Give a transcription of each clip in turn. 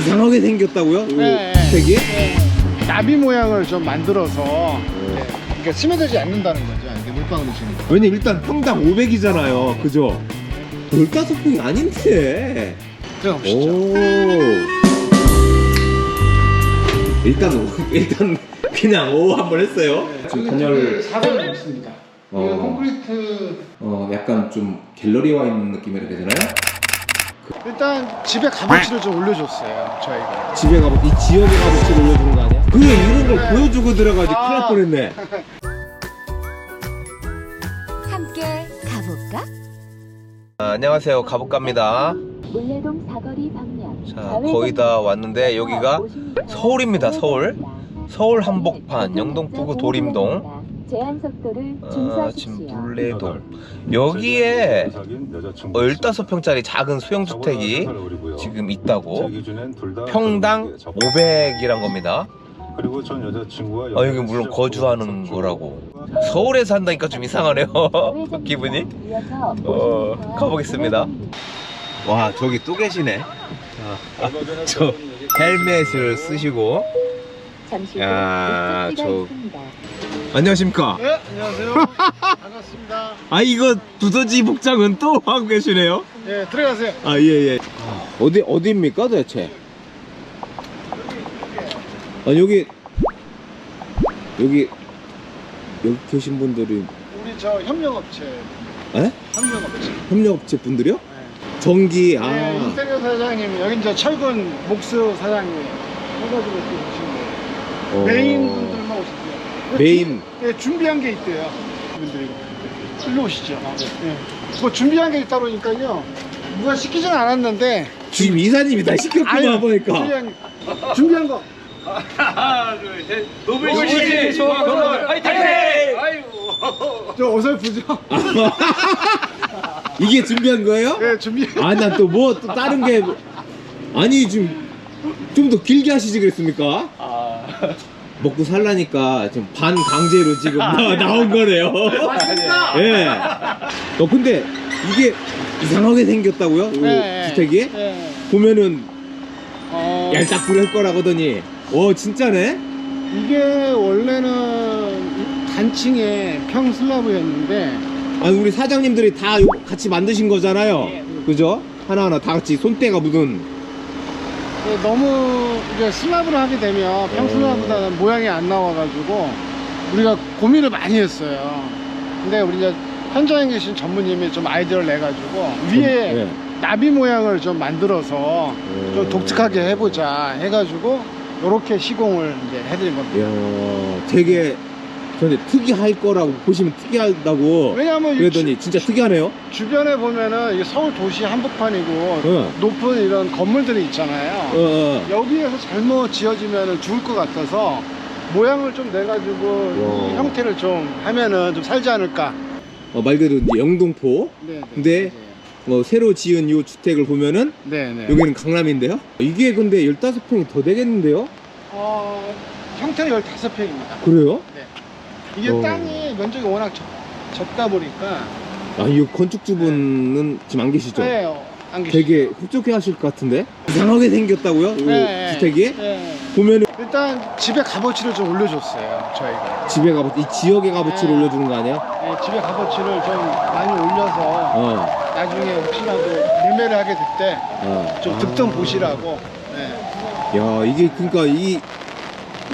이상하게 생겼다고요? 네. 주택이? 네. 나비 모양을 좀 만들어서 네. 그러니까 스며들지 않는다는 거죠. 이게 물방울이 지는 거. 왜냐면 일단 평당 500이잖아요. 그죠? 15평이 아닌데. 들어보시죠. 오. 일단 오- 일단 그냥 오 한 번 했어요. 지금 단열을 사선이 있습니다. 어. 이거 콘크리트 어 약간 좀 갤러리 와 있는 느낌이라 해야 되나요? 일단 집에 값어치를 좀 올려줬어요. 저희가. 집에 가보 이 지역에 값어치를 올려주는 거 아니야? 그래 이런 걸 네. 보여주고 들어가지 큰일 날 아. 뻔했네. 함께 가볼까? 아, 안녕하세요 가복갑니다. 물레동 사거리 방면. 자, 거의 다 왔는데 여기가 서울입니다, 서울. 서울 한복판, 영동포구 도림동. 제한 속도를 아, 준수하십시오. 지금 물레동 여기에 어, 15평짜리 작은 수영주택이 지금 있다고. 평당 500이란 겁니다. 그리고 전 여자친구와 아 여기 물론 거주하는 거라고. 서울에 산다니까 좀 이상하네요. 기분이. 어, 가보겠습니다. 와 저기 또 계시네. 저 헬멧을 쓰시고. 잠시 후 야, 저- 있습니다. 안녕하십니까 네, 안녕하세요. 반갑습니다. 아 이거 두더지 복장은 또 하고 계시네요 네, 들어가세요. 아 예예 어디 어디입니까 도대체 아 여기 여기 여기 계신 분들이 우리 저 협력업체, 에? 협력업체. 협력업체 분들이요? 네. 전기 아 네, 인테리어 사장님, 여기 이제 철근 목수 사장님 해가지고 이렇게 오신 거예요. 어, 메인. 메인 네, 준비한 게 있대요. 분들이 일로 오시죠. 네. 뭐 준비한 게 있다 보니까요. 누가 시키진 않았는데. 지금 이사님이 다 시켰구나 보니까 준비한, 준비한 거. 노블씨 좋아하는 화이팅! 저 어설프죠? 이게 준비한 거예요? 네, 준비. 아 난 또 뭐 또 다른 게 아니 지금 좀 더 길게 하시지 그랬습니까? 먹고 살라니까 지금 반 강제로 지금 나, 나온 거네요. 예. 어 근데 이게 이상하게 생겼다고요? 이 네, 주택이? 네. 보면은 어, 얄딱부리 할 거라거더니 어 진짜네? 이게 원래는 단층에 평 슬라브였는데 아니 우리 사장님들이 다 요- 같이 만드신 거잖아요. 그죠? 하나하나 다 같이 손때가 묻은 네, 너무 이제 슬라브를 하게 되면 평 슬라브보다는 모양이 안 나와가지고 우리가 고민을 많이 했어요. 근데 우리 이제 현장에 계신 전무님이 좀 아이디어를 내가지고 위에 예. 나비 모양을 좀 만들어서 음. 좀 독특하게 해보자 해가지고 이렇게 시공을 이제 해드린 겁니다. 이야, 되게 근데 특이할 거라고 보시면 특이하다고 왜냐하면 이 그러더니 진짜 특이하네요. 주, 변에 보면은 이게 서울 도시 한복판이고 어. 높은 이런 건물들이 있잖아요. 어, 어. 여기에서 잘못 지어지면 죽을 것 같아서 모양을 좀 내가지고 형태를 좀 하면은 좀 살지 않을까. 어, 말 그대로 이제 영동포 네. 근데 어, 새로 지은 이 주택을 보면은 네, 네. 여기는 강남인데요. 이게 근데 15평이 더 되겠는데요? 어, 형태는 15평입니다. 그래요? 이게 어. 땅이 면적이 워낙 적, 적다 보니까 아, 이 건축주분은 지금 안 계시죠? 네, 어, 안 계시죠. 되게 흡족해 하실 것 같은데? 이상하게 생겼다고요? 이 네, 주택이? 네. 보면은 일단 집에 값어치를 좀 올려줬어요. 저희가. 집에 값어치, 이 지역의 값어치를 네. 올려주는 거 아니야? 네, 집에 값어치를 좀 많이 올려서 어, 나중에 혹시라도 매매를 하게 될 때좀 어. 득점 보시라고. 네. 야 이게 그러니까 이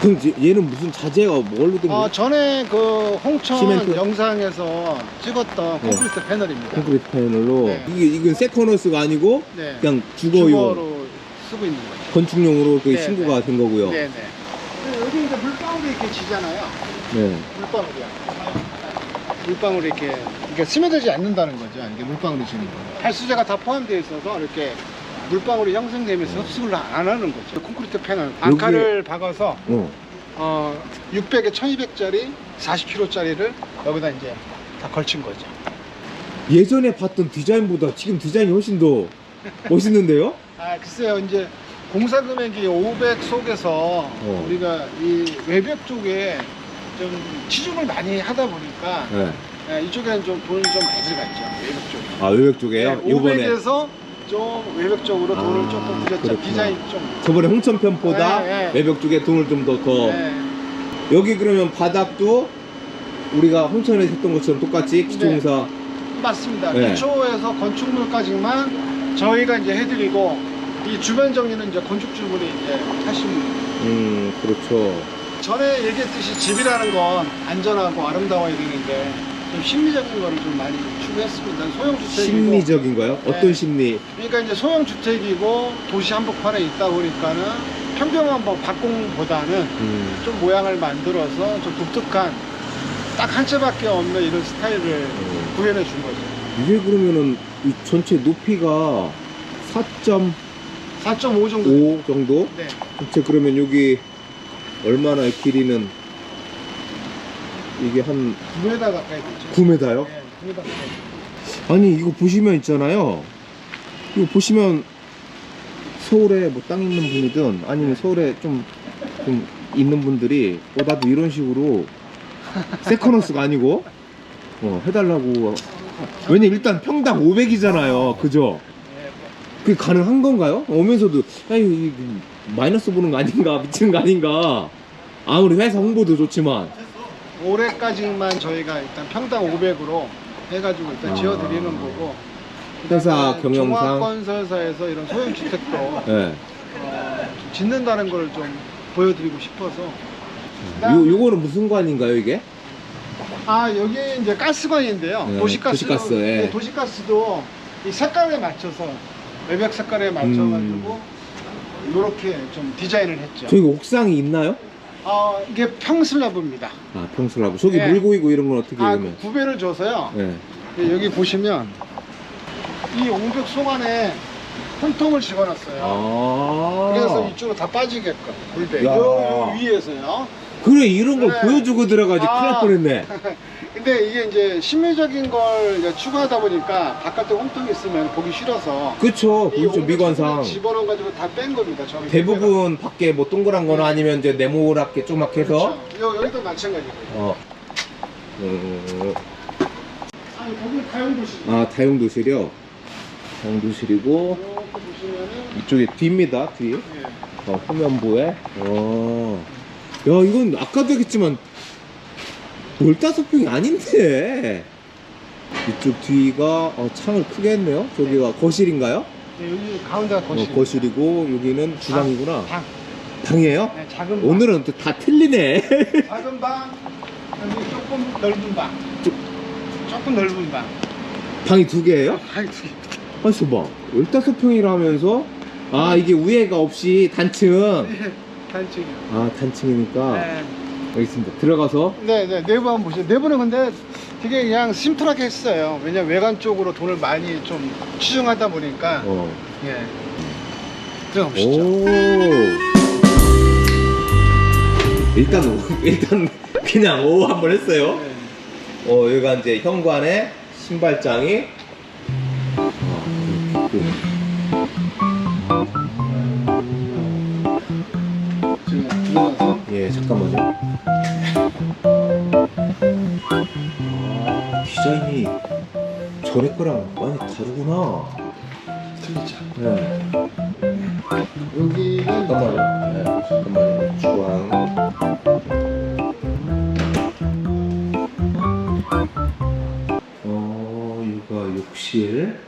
그럼 얘는 무슨 자재가 뭘로 된 어, 거야? 전에 그 홍천 시멘트? 영상에서 찍었던 네. 콘크리트 패널입니다. 콘크리트 패널로 네. 이게 이건 세컨허스가 아니고 네. 그냥 주거용 주거로 쓰고 있는 거죠. 건축용으로 그 네, 신고가 된 거고요. 네네. 네, 여기 이제 물방울이 이렇게 지잖아요. 네. 물방울이야. 물방울이 이렇게 이렇게 스며들지 않는다는 거죠. 이게 물방울이 지는 거. 탈수제가 다 포함되어 있어서 이렇게 물방울이 형성되면서 흡수를 안 하는 거죠. 콘크리트 패널 앙카를 박아서 어. 어 600에 1200짜리 40kg짜리를 여기다 이제 다 걸친 거죠. 예전에 봤던 디자인보다 지금 디자인이 훨씬 더 멋있는데요? 아 글쎄요 이제 공사 금액이 500 속에서 어. 우리가 이 외벽 쪽에 좀 치중을 많이 하다 보니까 네. 예, 이쪽에는 좀 돈이 좀 많이 들어갔죠 외벽 쪽에. 아 외벽 쪽에요? 네, 요번에 500에서 좀 외벽 쪽으로 돈을 아, 조금 들였죠. 그렇구나. 디자인 좀. 저번에 홍천 편보다 네, 네. 외벽 쪽에 돈을 좀 더 더. 네. 여기 그러면 바닥도 우리가 홍천에서 했던 것처럼 똑같이 기초공사 맞습니다. 네. 기초에서 건축물까지만 저희가 이제 해드리고 이 주변 정리는 이제 건축주분이 이제 하시면. 음 그렇죠 전에 얘기했듯이 집이라는 건 안전하고 아름다워야 되는데 좀 심리적인 거를 좀 많이 추구했습니다. 소형주택이고 심리적인가요? 네. 어떤 심리? 그러니까 이제 소형주택이고 도시 한복판에 있다 보니까는 평평한 뭐 박공보다는 음, 좀 모양을 만들어서 좀 독특한 딱 한 채밖에 없는 이런 스타일을 음. 구현해 준 거죠. 이게 그러면은 이 전체 높이가 4.5 4.5 정도. 정도? 네. 전체 그러면 여기 얼마나 길이는 이게 한 9m 가까이 되죠. 9m요? 네, 9m 가까이. 아니 이거 보시면 있잖아요 이거 보시면 서울에 뭐 땅 있는 분이든 아니면 서울에 좀, 좀 있는 분들이 어 나도 이런 식으로 세컨하우스가 아니고 어 해달라고 왜냐 일단 평당 500이잖아요 그죠? 그게 가능한 건가요? 오면서도 에이 마이너스 보는 거 아닌가 미치는 거 아닌가 아무리 회사 홍보도 좋지만 올해까지만 저희가 일단 평당 500으로 해가지고 일단 아. 지어드리는 거고. 회사 그다음에 경영상 종합건설사에서 이런 소형 주택도 예. 어, 좀 짓는다는 걸 좀 보여드리고 싶어서. 요, 요거는 무슨 관인가요 이게? 아 여기 이제 가스관인데요. 네, 도시가스. 도시가스, 예. 네, 도시가스도 이 색깔에 맞춰서 외벽 색깔에 맞춰가지고 이렇게 좀 디자인을 했죠. 저기 옥상이 있나요? 아 이게 평슬라브입니다. 아 평수라고 저기 네. 물 고이고 이런 건 어떻게 아 그러면? 구배를 줘서요. 네. 네, 여기 보시면 이 옹벽 속 안에 혼통을 집어놨어요. 아 그래서 이쪽으로 다 빠지게끔 물배. 야. 요, 요 위에서요. 그래 이런 걸 네. 보여주고 들어가지 아. 큰일 날 뻔했네 근데 이게 이제 심리적인 걸 이제 추구하다 보니까 바깥에 홍통이 있으면 보기 싫어서 그쵸 이 그렇죠 미관상 속안에 집어넣어 가지고 다 뺀 겁니다. 저기 대부분 밖에 뭐 동그란 거나 아니면 이제 네모랗게 조막해서 그렇죠. 여, 여기도 마찬가지고요. 어. 음, 아니 거기 가용도시. 아 다용도실이요 다용도실이고 이렇게 보시면은 이쪽에 뒤입니다 뒤 예. 어, 후면부에 어. 야 이건 아까도 얘기했지만 열다섯 평이 아닌데 이쪽 뒤가 어, 창을 크게 했네요 저기가 거실인가요? 네, 여기 가운데가 거실. 어, 거실이고 여기는 주방이구나 방. 방이에요? 네, 작은 방. 오늘은 또 다 틀리네 작은 방, 여기 조금 넓은 방. 조- 조금 넓은 방. 방이 두 개예요? 방이 두 개. 아씨 봐 열다섯 평이라 하면서 아 이게 우회가 없이 단층 네, 단층이요. 아 단층이니까 네. 알겠습니다 들어가서 네, 네, 내부 한번 보시죠. 내부는 근데 되게 그냥 심플하게 했어요. 왜냐 외관 쪽으로 돈을 많이 좀 치중하다 보니까. 어. 예. 들어가 보시죠. 오. 일단 오- 일단 그냥 오 한번 했어요. 네. 어 여기가 이제 현관에 신발장이. 지금 들어가서. 예 잠깐만요. 디자인이 전에 거랑 많이 다르구나. 들리죠. 네. 여기는 잠깐만요. 네, 잠깐만요. 주방. 어, 여기가 욕실.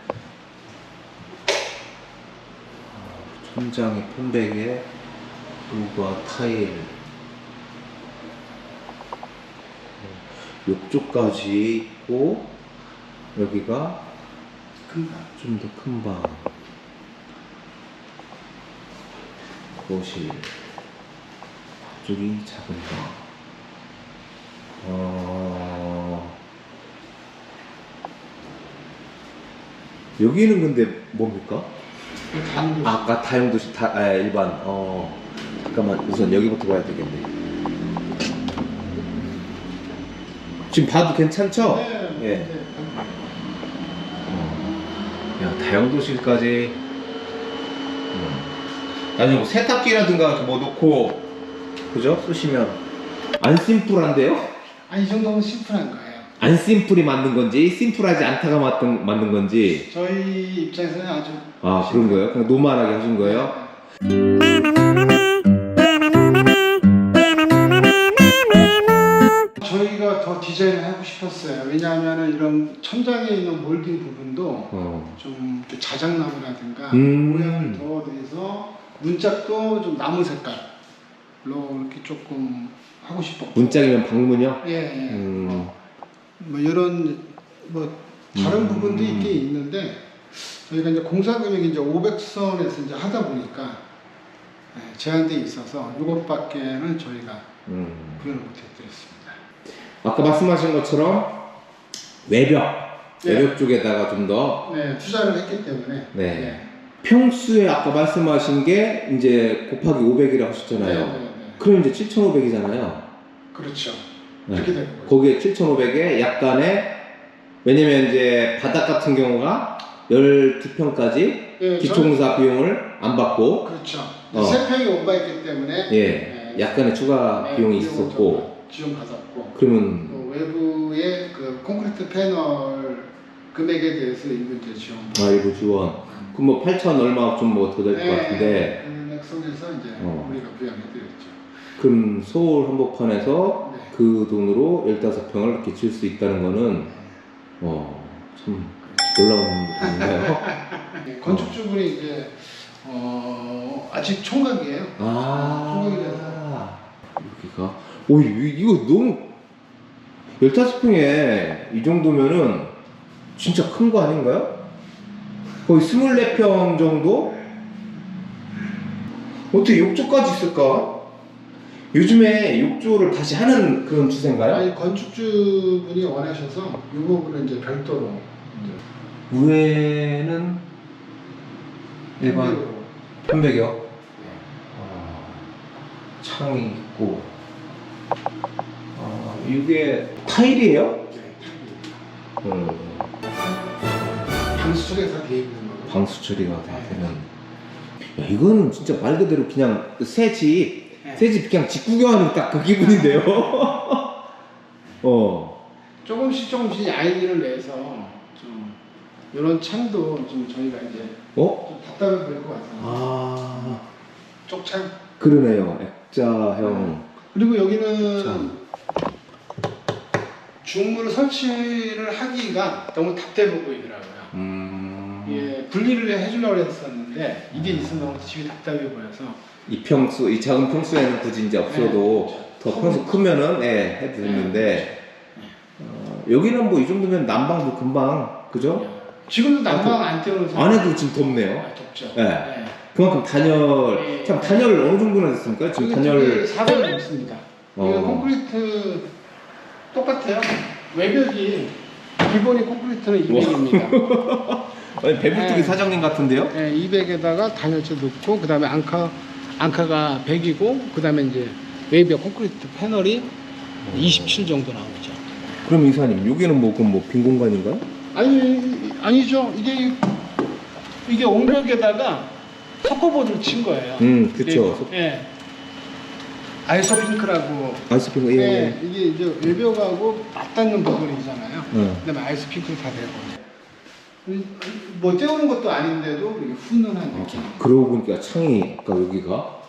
어, 천장에 폰백에 여기가 타일. 욕조까지 있고 여기가. 좀 더 큰 방. 거실. 쪽이 작은 방. 어... 여기는 근데 뭡니까? 가는 아, 아까 다용도시 다, 아, 일반. 어. 잠깐만, 우선 여기부터 봐야 되겠네. 지금 봐도 괜찮죠? 네, 예. 네. 어. 야, 다용도실까지. 음. 나중에 뭐 세탁기라든가 뭐 놓고, 그죠? 쓰시면. 안 심플한데요? 아니 이 정도면 심플한 거예요. 안 심플이 만든 건지 심플하지 않다가 만든, 만든 건지 저희 입장에서는 아주 아 그런 거예요? 그냥 노멀하게 하신 거예요? 더 디자인을 하고 싶었어요. 왜냐하면 이런 천장에 있는 몰딩 부분도 어. 좀 자작나무라든가 음. 모양을 더 내서 문짝도 좀 나무 색깔로 이렇게 조금 하고 싶었고 문짝이면 방문이요? 예, 예. 음. 어, 뭐 이런 뭐 다른 음. 부분도 있긴 있는데 저희가 이제 공사 금액이 이제 500선에서 이제 하다 보니까 예, 제한돼 있어서 이것밖에는 저희가 음. 구현을 못해드렸습니다. 아까 말씀하신 것처럼 외벽 네. 외벽 쪽에다가 좀 더 네, 투자를 했기 때문에 네. 평수에 아까 말씀하신 게 이제 곱하기 500이라고 하셨잖아요. 네, 네, 네. 그럼 이제 7,500이잖아요. 그렇죠. 네. 그렇게 되는 거죠. 거기에 7,500에 약간의 왜냐면 이제 바닥 같은 경우가 12평까지 예, 기초공사 비용을 안 받고 저- 그렇죠. 어. 세 평이 오버했기 때문에 예 네. 약간의 추가 네, 비용이 있었고 좀 지원 받았고 그러면 또 외부의 그 콘크리트 패널 금액에 대해서 일부 이제 지원. 아 일부 지원 그럼 뭐 8천 얼마 좀 뭐 더 될 것 같은데 금액 속에서 이제 어. 우리가 부양해드렸죠. 그럼 서울 한복판에서 네. 그 돈으로 15평을 이렇게 질 수 있다는 거는 어 참 놀라운 일인가요? 네, 건축주분이 이제 어, 아직 총각이에요. 아 총각이라서. 여기가 오 이- 이거 너무 15평에 이 정도면은 진짜 큰 거 아닌가요? 거의 24평 정도? 어떻게 욕조까지 있을까? 요즘에 욕조를 다시 하는 그런 추세인가요? 아니 건축주분이 원하셔서 이 부분은 이제 별도로 이제 위에는 일반. 편백이요? 아, 창이 있고 아, 이게 타일이에요? 네. 음, 방수 쪽에 다돼 있는 거고. 방수 처리가 다 되는 야, 이거는 진짜 말 그대로 그냥 새 집 네. 새 집 그냥 집 구경하는 딱 그 기분인데요 어 조금씩 조금씩 아이디를 내서 좀 이런 창도 좀 저희가 이제 어? 좀 답답해 보일 것 같아요. 아 쪽창. 그러네요 액자형 그리고 여기는 참. 중물 설치를 하기가 너무 답답해 보이더라고요. 음... 예, 분리를 해주려고 했었는데 이게 있으면 집이 답답해 보여서 이 평수, 이 작은 평수에는 굳이 이제 없어도 네, 더 그렇죠. 평수 크면은 예, 해도 되는데 어, 여기는 뭐 이 정도면 난방도 금방 그죠? 지금도 난방 안 때우는 사람 안에도 지금 덥네요. 아, 덥죠. 네. 그만큼 단열, 네. 참 단열 어느 정도나 됐습니까? 지금 단열 4번 넘습니다. 어. 이거 콘크리트 똑같아요. 외벽이 기본이 콘크리트는 200입니다. 아니, 배불뚝이 네. 사장님 같은데요? 네, 200에다가 단열재 넣고 그다음에 앙카 앙카가 100이고 그다음에 이제 외벽 콘크리트 패널이 27 정도 나오죠. 그럼 이사님 여기는 뭐 그럼 뭐 빈 공간인가요? 아니 아니죠. 이게 이게 옹벽에다가 석고보드를 친 거예요. 음, 그쵸. 예. 예. 아이소핑크라고. 아이스핑크 예. 네, 예. 이게 이제 외벽하고 맞닿는 부분이잖아요. 네. 그다음에 아이스핑크 다 되고. 뭐 때우는 것도 아닌데도 이게 훈훈한 느낌. 그러고 보니까 창이 아까 여기가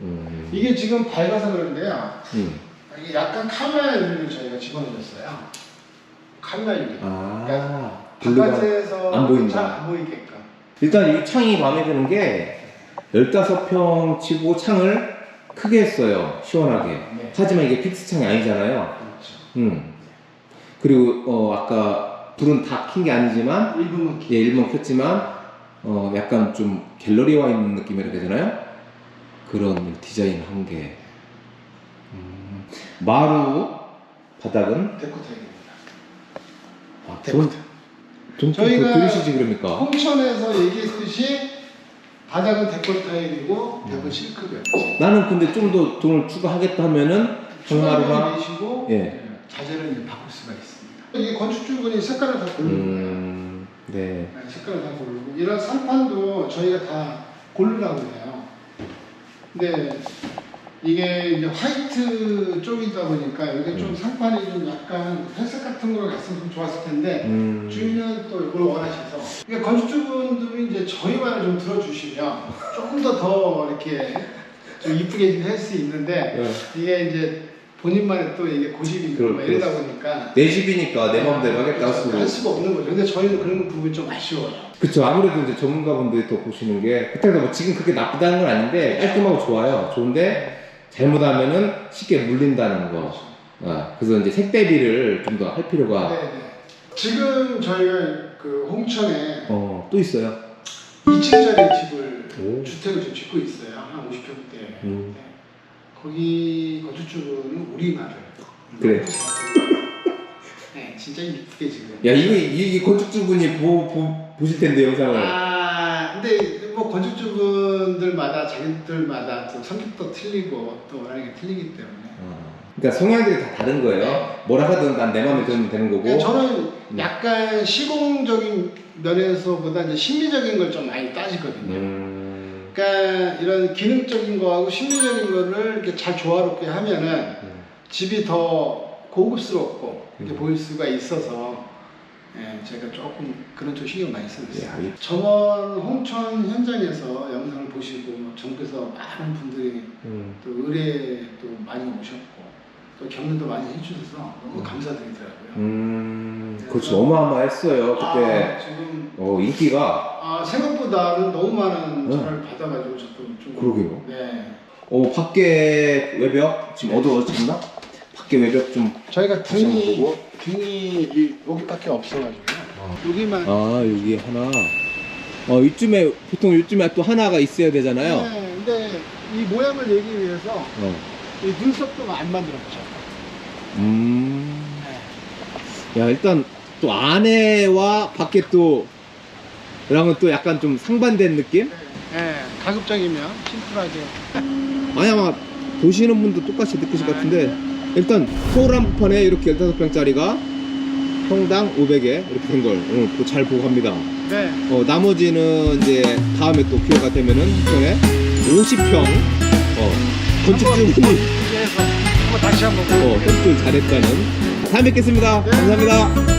음, 이게 지금 밝아서 그런데요. 음. 이게 약간 카메라 유리를 저희가 집어넣었어요. 카메라 유리. 아 블루가 바깥에서 안 보인다. 잘안 보이게끔. 일단 이 창이 마음에 드는 게 15평 치고 창을 크게 했어요. 시원하게. 네. 하지만 이게 픽스 창이 아니잖아요. 그렇죠. 음. 그리고 어 아까 불은 다 킨 게 아니지만 일부분 키. 예, 일번 켰지만 어 약간 좀 갤러리 와 있는 느낌이라 되나요? 그런 디자인 한 게. 음. 마루 바닥은 데코텍입니다. 아, 데코텍. 좀, 좀 저희가 더 들으시지 그러니까. 홍천에서 얘기했듯이 바닥은 데코 타일이고 벽은 실크벽. 나는 근데 좀 더 돈을 추가하겠다 하면은 정마루가 내시고 예. 자재를 이제 바꿀 수가 있습니다. 이게 건축주분이 색깔을 다 고르는 거예요. 음, 네. 네, 색깔을 다 고르고 이런 상판도 저희가 다 고르라고 해요. 근데 이게 이제 화이트 쪽이다 보니까 여기 음. 좀 상판이 좀 약간 회색 같은 거로 갔으면 좀 좋았을 텐데 음. 주인은 또 이걸 원하셔서 그러니까 건축주분들이 이제 저희 말을 좀 들어주시면 조금 더 더 이렇게 좀 이쁘게 할 수 있는데 네. 이게 이제 본인만의 또 이게 고집이 있고 그렇- 막 이러다 보니까 내 집이니까 내 마음대로 하겠다 그렇죠. 할. 수가 없는 거죠. 근데 저희는 그런 부분이 좀 아쉬워요. 그쵸 아무래도 이제 전문가분들이 또 보시는 게 그때도 뭐 지금 그렇게 나쁘다는 건 아닌데 깔끔하고 좋아요 좋은데 잘못하면은 쉽게 물린다는 거 아, 그래서 이제 색 대비를 좀 더 할 필요가 네, 네. 지금 저희가 그 홍천에 어, 또 있어요 2층짜리 집을 오. 주택을 좀 짓고 있어요. 한 50평대. 음. 거기 건축주분은 우리말을 그래. 네, 진짜 이쁘게 지금. 야 이거 이, 이 건축주분이 보, 보, 보실 텐데 영상을 아, 근데 뭐 건축주분들마다 자기들마다 또 성격도 틀리고 또 원하는 게 틀리기 때문에. 어. 그러니까 성향들이 다 다른 거예요 뭐라 하든 난 내 마음에 들면 되는 거고 그러니까 저는 음. 약간 시공적인 면에서보다 이제 심리적인 걸 좀 많이 따지거든요. 음, 그러니까 이런 기능적인 거하고 심리적인 거를 이렇게 잘 조화롭게 하면은 음. 집이 더 고급스럽고 이렇게 음. 보일 수가 있어서 예, 제가 조금 그런 쪽 신경 많이. 야, 이- 저번 홍천 현장에서 영상을 보시고 전국에서 많은 분들이 음. 또 의뢰 또 많이 오셨고 또 격려도 많이 해주셔서 너무 감사드리더라고요. 음, 그렇죠 어마어마했어요 그때 아, 지금 어, 인기가 아, 생각보다는 너무 많은 네. 전화를 받아가지고 저도 좀 그러게요. 네. 어, 밖에 외벽 지금 어두워졌나? 밖에 외벽 좀 저희가 등이 보고. 등이 이- 여기밖에 없어가지고 여기만 아 여기 하나 어 이쯤에 보통 이쯤에 또 하나가 있어야 되잖아요 네, 근데 이 모양을 내기 위해서 어. 이 눈썹도 안 만들었죠. 음. 야 일단 또 안에와 밖에 또 랑은 또 약간 좀 상반된 느낌? 네, 가급적이면 심플하게. 아니 아마 보시는 분도 똑같이 느끼실 것 같은데 일단 서울 한복판에 이렇게 15평짜리가 평당 500에 이렇게 된걸 어, 잘 보고 갑니다 네. 어, 나머지는 이제 다음에 또 기회가 되면은 평에 50평 어, 건축주분이 이제 해서 한번 다시 한번 어, 홈플 잘했다는 다음에 뵙겠습니다 네. 감사합니다